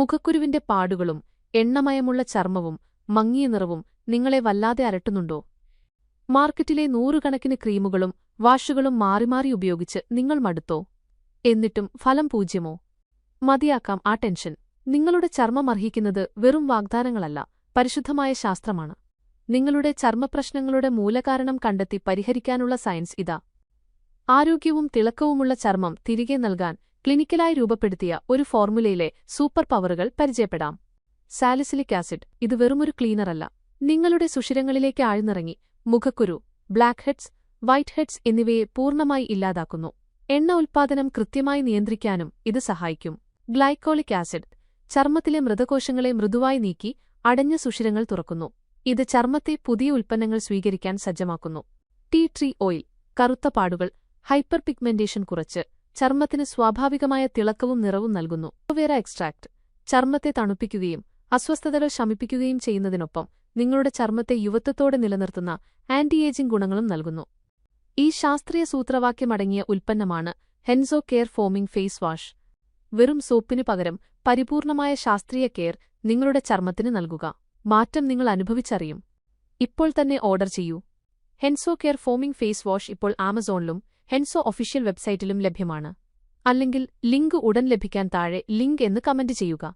മുഖക്കുരുവിന്റെ പാടുകളും എണ്ണമയമുള്ള ചർമ്മവും മങ്ങിയ നിറവും നിങ്ങളെ വല്ലാതെ അരട്ടുന്നുണ്ടോ മാർക്കറ്റിലെ നൂറുകണക്കിന് ക്രീമുകളും വാഷുകളും മാറി മാറി ഉപയോഗിച്ച് നിങ്ങൾ മടുത്തോ? എന്നിട്ടും ഫലം പൂജ്യമോ? മതിയാക്കാം ആ ടെൻഷൻ. നിങ്ങളുടെ ചർമ്മം അർഹിക്കുന്നത് വെറും വാഗ്ദാനങ്ങളല്ല പരിശുദ്ധമായ ശാസ്ത്രമാണ്. നിങ്ങളുടെ ചർമ്മപ്രശ്നങ്ങളുടെ മൂലകാരണം കണ്ടെത്തി പരിഹരിക്കാനുള്ള സയൻസ് ഇതാ. ആരോഗ്യവും തിളക്കവുമുള്ള ചർമ്മം തിരികെ നൽകാൻ ക്ലിനിക്കലായി രൂപപ്പെടുത്തിയ ഒരു ഫോർമുലയിലെ സൂപ്പർ പവറുകൾ പരിചയപ്പെടാം. സാലിസിലിക് ആസിഡ് ഇത് വെറുമൊരു ക്ലീനറല്ല. നിങ്ങളുടെ സുഷിരങ്ങളിലേക്ക് ആഴ്ന്നിറങ്ങി മുഖക്കുരു ബ്ലാക്ക് ഹെഡ്സ് വൈറ്റ് ഹെഡ്സ് എന്നിവയെ പൂർണമായി ഇല്ലാതാക്കുന്നു. എണ്ണ ഉൽപ്പാദനം കൃത്യമായി നിയന്ത്രിക്കാനും ഇത് സഹായിക്കും. ഗ്ലൈക്കോളിക് ആസിഡ് ചർമ്മത്തിലെ മൃതകോശങ്ങളെ മൃദുവായി നീക്കി അടഞ്ഞ സുഷിരങ്ങൾ തുറക്കുന്നു. ഇത് ചർമ്മത്തെ പുതിയ ഉൽപ്പന്നങ്ങൾ സ്വീകരിക്കാൻ സജ്ജമാക്കുന്നു. ടീ ട്രീ ഓയിൽ കറുത്ത പാടുകൾ ഹൈപ്പർ പിഗ്മെന്റേഷൻ കുറച്ച് ചർമ്മത്തിന് സ്വാഭാവികമായ തിളക്കവും നിറവും നൽകുന്നു. അലോവേര എക്സ്ട്രാക്ട് ചർമ്മത്തെ തണുപ്പിക്കുകയും അസ്വസ്ഥതകൾ ശമിപ്പിക്കുകയും ചെയ്യുന്നതിനൊപ്പം നിങ്ങളുടെ ചർമ്മത്തെ യുവത്വത്തോടെ നിലനിർത്തുന്ന ആന്റി ഏജിംഗ് ഗുണങ്ങളും നൽകുന്നു. ഈ ശാസ്ത്രീയ സൂത്രവാക്യമടങ്ങിയ ഉൽപ്പന്നമാണ് Henso care foaming face wash വെറും സോപ്പിനു പകരം പരിപൂർണമായ ശാസ്ത്രീയ കെയർ നിങ്ങളുടെ ചർമ്മത്തിന് നൽകുക. മാറ്റം നിങ്ങൾ അനുഭവിച്ചറിയും. ഇപ്പോൾ തന്നെ ഓർഡർ ചെയ്യൂ. Henso care foaming face wash ഇപ്പോൾ ആമസോണിലും ഹെൻസോ ഒഫീഷ്യൽ വെബ്സൈറ്റിലും ലഭ്യമാണ്. അല്ലെങ്കിൽ ലിങ്ക് ഉടൻ ലഭിക്കാൻ താഴെ ലിങ്ക് എന്ന് കമന്റ് ചെയ്യുക.